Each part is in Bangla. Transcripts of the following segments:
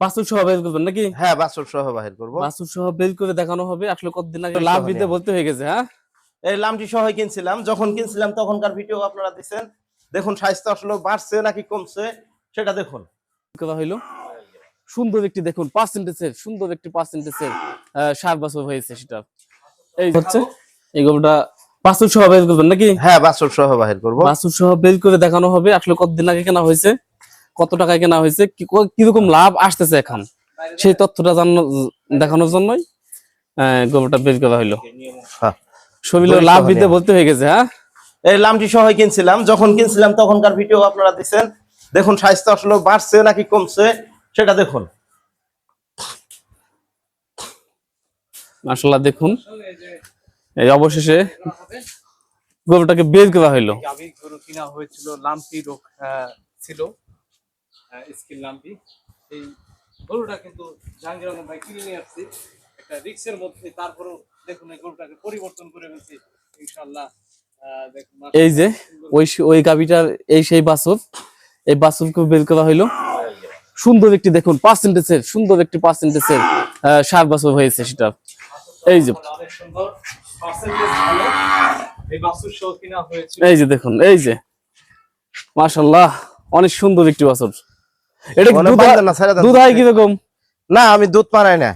বাছুর সহ বের করবেন নাকি? হ্যাঁ বাছুর সহ বাহির করব। বাছুর সহ বের করে দেখানো হবে আসলে কতদিন আগে লাভ দিতে বলতে হয়ে গেছে হ্যাঁ? এই লামটি সহ কিনছিলাম যখন কিনছিলাম তখনকার ভিডিও আপনারা দিচ্ছেন দেখুন স্বাস্থ্য আসলে বাড়ছে নাকি কমছে সেটা দেখুন। কথা হইল? সুন্দর একটি দেখুন পার্সেন্টেজের সুন্দর একটি পার্সেন্টেজের সার বছর হয়েছে সেটা। এই হচ্ছে এই গরুটা বাছুর সহ বের করবেন নাকি? হ্যাঁ বাছুর সহ বাহির করব। বাছুর সহ বের করে দেখানো হবে আসলে কতদিন আগে কেনা হয়েছে? কত টাকায় কেনা হয়েছে কি ক- কীরকম লাভ আসতেছে এখন? সেই তথ্যটা জানানো দেখানোর জন্যই গরুটা বের করা হইল। হ্যাঁ। শরীরে বের লাভ দিতে বলতে হয়ে গেছে হ্যাঁ? এই লামটি সহ কিনছিলাম। যখন কিনছিলাম তখনকার ভিডিও আপনারা দিচ্ছেন দেখুন স্বাস্থ্য আসলে বাড়ছে নাকি কমছে সেটা দেখুন। মাসাল্লাহ দেখুন। এই অবশেষে গরুটাকে বের করা হইল। গরু কিনা হয়েছিল লাম্পি রোগ ছিল। স্কিল লাম্পি এই গরুটা কিন্তু জাহাঙ্গীর ভাই কিনে নিয়ে আসছি। একটা রিক্সের মধ্যে তারপরেও দেখুন এই গরুটাকে পরিবর্তন করে ফেলছি। ইনশাল্লাহ এই যে ওই ওই গাবিটার এই সেই বাছুর। এই বাছুরকে বের করা হইল। সুন্দর একটি দেখুন পার্সেন্টেজের সুন্দর একটি পার্সেন্টেজের সার বাছুর হয়েছে সেটা। এই যে। এই যে দেখুন এই যে। মাশাল্লাহ অনেক সুন্দর একটি বাছুর। এটা দুধ হয়- দেন না, হয় আমি দুধ পানাই না।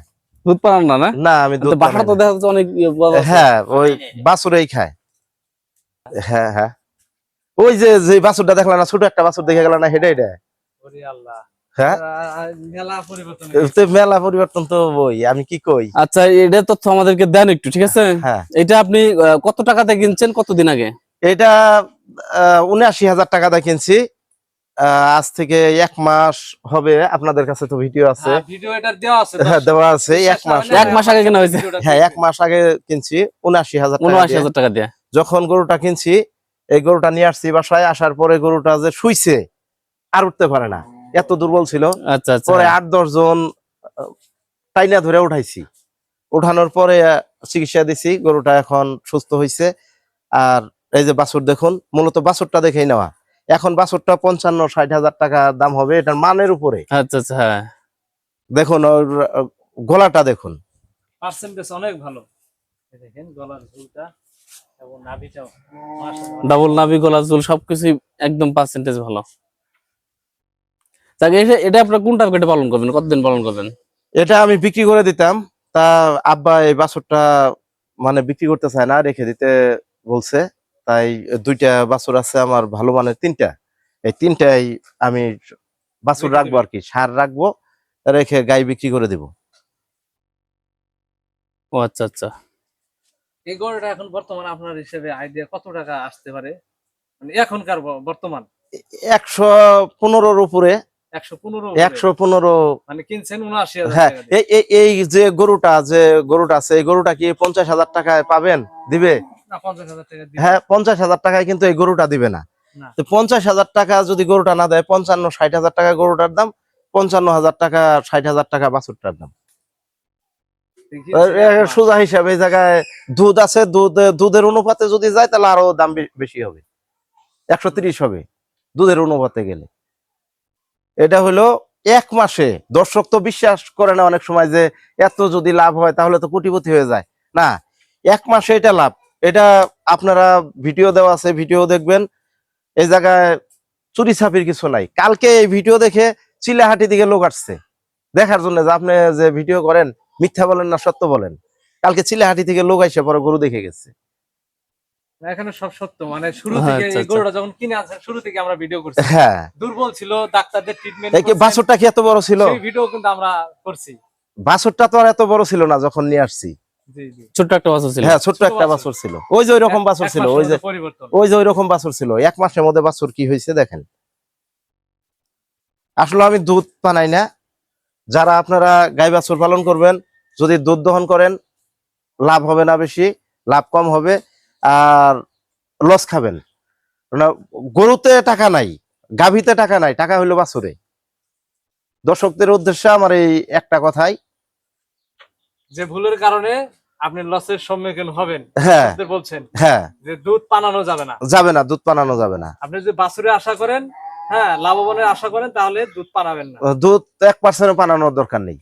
দুধ না না? না আমি দুধ বাহার তো দেখা যাচ্ছে অনেক ইয়ে। হ্যাঁ ওই বাছুরেই খায়। হ্যাঁ হ্যাঁ। ওই যে যে বাছুরটা দেখলাম না ছোট একটা বাছুর দেখে গেল না হেডে হেডে। আল্লাহ। হ্যাঁ? মেলা পরিবর্তন তো ওই আমি কি কই? আচ্ছা এটা তথ্য আমাদেরকে দেন একটু ঠিক আছে? হ্যাঁ এটা আপনি কত টাকাতে কিনছেন কতদিন আগে? এটা উনআশি হাজার টাকা দিয়ে কিনছি। আজ থেকে এক মাস হবে আপনাদের কাছে তো ভিডিও আছে। দেওয়া আছে হ্যাঁ দেওয়া আছে। এক মাস এক মাস আগে কেনা হয়েছে। হ্যাঁ এক মাস আগে কিনছি উনআশি হাজার উনআশি হাজার টাকা দিয়ে। যখন গরুটা কিনছি এই গরুটা নিয়ে আসছি বাসায় আসার পরে গরুটা যে শুইছে আর উঠতে পারে না। এত দুর্বল ছিল। আচ্ছা আচ্ছা। পরে আট দশ জন টাইনা ধরে উঠাইছি। উঠানোর পরে চিকিৎসা দিছি গরুটা এখন সুস্থ হয়েছে আর এই যে বাছুর দেখুন মূলত বাছুরটা দেখেই নেওয়া। এখন বাছুরটা পঞ্চান্ন ষাট হাজার টাকা দাম হবে এটার মানের উপরে। আচ্ছা আচ্ছা হ্যাঁ। দেখুন ওর গলাটা দেখুন। পার্সেন্টেজ অনেক ভালো। দেখেন গলার ঝুলটা এবং নাভিটাও ডাবল নাভি গলা চুল সবকিছু একদম পার্সেন্টেজ ভালো। তাকে এটা এটা আপনার কোন টার্গেটে পালন করবেন? কতদিন পালন করবেন? এটা আমি বিক্রি করে দিতাম। তা আব্বা এই বাছুরটা মানে বিক্রি করতে চায় না রেখে দিতে বলছে। তাই দুইটা বাছুর আছে আমার ভালো মানের তিনটা। এই তিনটাই আমি বাছুর রাখব আর কি সার রাখব রেখে গাই বিক্রি করে দিব। ও আচ্ছা আচ্ছা। এই গরুটা এখন বর্তমান আপনার হিসেবে আইডিয়া কত টাকা আসতে পারে? মানে এখনকার বর্তমান? একশো পনেরোর উপরে। একশো পনেরো একশো পনেরো। মানে কিনছেন উনআশি হ্যাঁ এই এই- এই যে গরুটা যে গরুটা আছে এই গরুটা কি পঞ্চাশ হাজার টাকায় পাবেন? দিবে? হ্যাঁ পঞ্চাশ হাজার টাকায় কিন্তু এই গরুটা দিবে না। তো পঞ্চাশ হাজার টাকা যদি গরুটা না দেয় পঞ্চান্ন ষাট হাজার টাকা গরুটার দাম পঞ্চান্ন হাজার টাকা ষাট হাজার টাকা বাছুরটার দাম। সোজা হিসাবে এই জায়গায় দুধ আছে দুধ দুধের অনুপাতে যদি যায় তাহলে আরও দাম বেশি হবে। একশো তিরিশ হবে দুধের অনুপাতে গেলে। এটা হলো এক মাসে। দর্শক তো বিশ্বাস করে না অনেক সময় যে এত যদি লাভ হয় তাহলে তো কোটিপতি হয়ে যায়। না এক মাসে এটা লাভ। এটা আপনারা ভিডিও দেওয়া আছে ভিডিও দেখবেন। এই জায়গায় চুরি ছাপির কিছু নাই। কালকে এই ভিডিও দেখে চিলাহাটি দিকে লোক আসছে। দেখার জন্য যে আপনি যে ভিডিও করেন মিথ্যা বলেন না সত্য বলেন। কালকে চিলাহাটি থেকে লোক আইসে পরে গরু দেখে গেছে। না, এখানে সব সত্য। মানে শুরু হ্যাঁ, থেকে আচ্ছা, গরুটা যখন কিনে আনছেন শুরু থেকে আমরা ভিডিও করছি। হ্যাঁ। দুর্বল ছিল ডাক্তারদের ট্রিটমেন্ট এই কি কি এত বড় ছিল? সেই ভিডিও কিন্তু আমরা করছি। বাছুরটা তো আর এত বড় ছিল না যখন নিয়ে আসছি। ছোট্ট একটা বাছুর ছিল। হ্যাঁ ছোট্ট একটা বাছুর। ছিল। ওই যে ওই রকম বাছুর ছিল ওই যে ওই যে ওই রকম বাছুর ছিল। এক মাসের মধ্যে বাছুর কি হয়েছে দেখেন। আসলে আমি দুধ বানাই না। যারা আপনারা গাই বাছুর পালন করবেন যদি দুধ দহন করেন লাভ হবে না বেশি লাভ কম হবে আর লস খাবেন। গরুতে টাকা নাই গাভীতে টাকা নাই টাকা হইল বাছুরে। দর্শকদের উদ্দেশ্যে আমার এই একটা কথাই যে ভুলের কারণে আপনি লসের সম্মুখীন হবেন। হ্যাঁ। বলছেন হ্যাঁ। যে দুধ পানানো যাবে না। যাবে না দুধ পানানো যাবে না। আপনি যদি বাছুরে আশা করেন হ্যাঁ লাভবানের আশা করেন তাহলে দুধ পানাবেন না। দুধ এক পার্সেন্ট পানানোর দরকার নেই।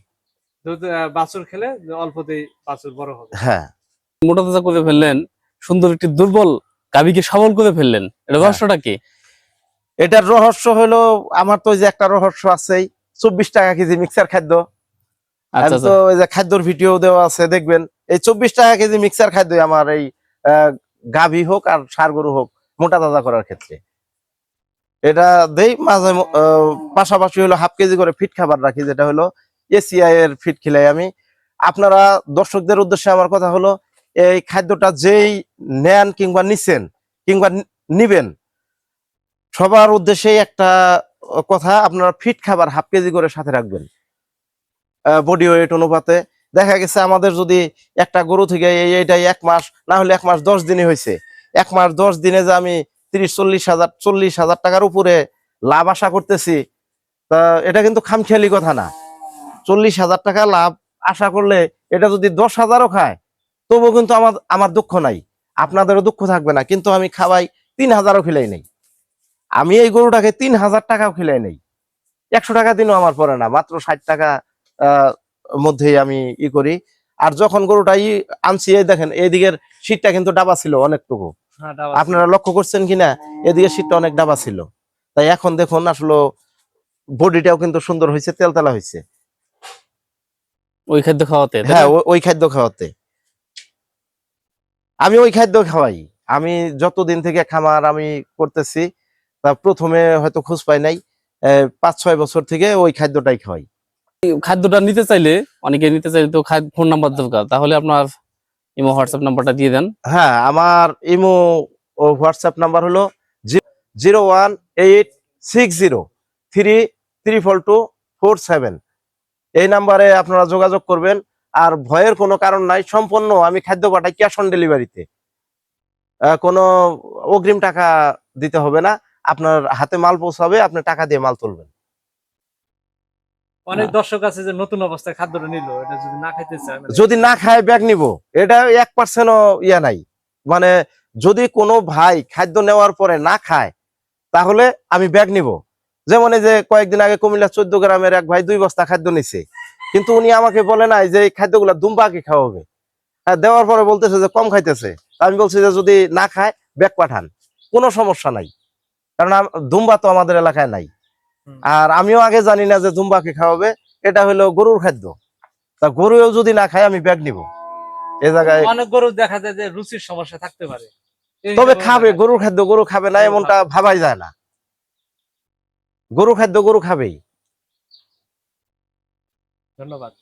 দুধ বাছুর খেলে অল্পতেই বাছুর বড় হবে। হ্যাঁ। মোটা তাজা করে ফেললেন সুন্দর একটি দুর্বল গাভীকে সবল করে ফেললেন। হ্যাঁ। রহস্যটা কি? এটার রহস্য হলো আমার তো ওই যে একটা রহস্য আছেই চব্বিশ টাকা কেজি মিক্সার খাদ্য। তো ওই যে খাদ্যর ভিডিও দেওয়া আছে দেখবেন এই চব্বিশ টাকা কেজি মিক্সার খাদ্য আমার এই গাভী হোক আর সার গরু হোক মোটা তাজা করার ক্ষেত্রে। এটা দেই মাঝে পাশাপাশি হলো হাফ কেজি করে ফিট খাবার রাখি যেটা হলো এসিআই এর ফিট খিলাই আমি। আপনারা দর্শকদের উদ্দেশ্যে আমার কথা হলো এই খাদ্যটা যেই নেন কিংবা নিছেন কিংবা নিবেন সবার উদ্দেশ্যেই একটা কথা আপনারা ফিট খাবার হাফ কেজি করে সাথে রাখবেন। বডি ওয়েট অনুপাতে। দেখা গেছে আমাদের যদি একটা গরু থেকে এই এইটাই এক মাস, না হলে এক মাস দশ দিনে হয়েছে। এক মাস দশ দিনে যে আমি তিরিশ, চল্লিশ হাজার চল্লিশ হাজার টাকার উপরে লাভ আশা করতেছি, তা এটা কিন্তু খামখেয়ালি কথা না। চল্লিশ হাজার টাকা লাভ আশা করলে এটা যদি দশ হাজারও খায়, তবুও কিন্তু আমার আমার দুঃখ নাই। আপনাদেরও দুঃখ থাকবে না, কিন্তু আমি খাওয়াই তিন হাজারও খিলাই নেই। আমি এই গরুটাকে তিন হাজার টাকাও খিলাই নেই। একশো টাকা দিনও আমার পরে না, মাত্র ষাট টাকা মধ্যেই আমি ই করি। আর যখন গরুটা ই আনছি এই দেখেন এদিকের শীতটা কিন্তু ডাবা ছিল অনেকটুকু। হ্যাঁ। আপনারা লক্ষ্য করছেন কিনা? এদিকে শীতটা অনেক ডাবা ছিল। তাই এখন দেখুন আসলে বডিটাও কিন্তু সুন্দর হয়েছে তেলতেলা হয়েছে। ওই খাদ্য খাওয়াতে হ্যাঁ ওই খাদ্য খাওয়াতে। আমি ওই খাদ্য খাওয়াই। আমি যতদিন থেকে খামার আমি করতেছি তা প্রথমে হয়তো খোঁজ পাই নাই পাঁচ ছয় বছর থেকে ওই খাদ্যটাই খাওয়াই। খাদ্যটা নিতে চাইলে, অনেকে নিতে চাইলে তো ফোন নাম্বার দরকার। তাহলে আপনার ইমো হোয়াটসঅ্যাপ নাম্বারটা দিয়ে দেন। হ্যাঁ আমার ইমো ও হোয়াটসঅ্যাপ নাম্বার হলো zero one eight six zero three triple two four seven. এই নাম্বারে আপনারা যোগাযোগ করবেন। আর ভয়ের কোনো কারণ নাই, সম্পূর্ণ আমি খাদ্য পাঠাই ক্যাশ অন ডেলিভারিতে কোনো অগ্রিম টাকা দিতে হবে না। আপনার হাতে মাল পৌঁছাবে, আপনি টাকা দিয়ে মাল তুলবেন। অনেক দর্শক আছে যে নতুন অবস্থায় খাদ্যটা নিল এটা যদি না খাইতে চায় মানে যদি না খায় ব্যাগ নিব এটা এক পার্সেন্টও ইয়া নাই। মানে যদি কোনো ভাই খাদ্য নেওয়ার পরে না খায় তাহলে আমি ব্যাগ নিব। যেমন এই যে কয়েকদিন আগে কুমিল্লা চোদ্দ গ্রামের এক ভাই দুই বস্তা খাদ্য নিছে। কিন্তু উনি আমাকে বলে নাই যে এই খাদ্যগুলা দুম্বাকে খাওয়াবে হ্যাঁ দেওয়ার পরে বলতেছে যে কম খাইতেছে। আমি বলছি যে যদি না খায় ব্যাগ পাঠান। কোনো সমস্যা নাই। কারণ দুম্বা তো আমাদের এলাকায় নাই। আর আমিও আগে জানি না যে দুম্বাকে খাওয়াবে এটা হলো গরুর খাদ্য। তা গরুও যদি না খায় আমি ব্যাগ নিব। এ জায়গায় অনেক গরু দেখা যায় যে রুচির সমস্যা থাকতে পারে। তবে খাবে গরুর খাদ্য গরু খাবে না এমনটা ভাবাই যায় না। গরু খাদ্য গরু খাবেই। ধন্যবাদ।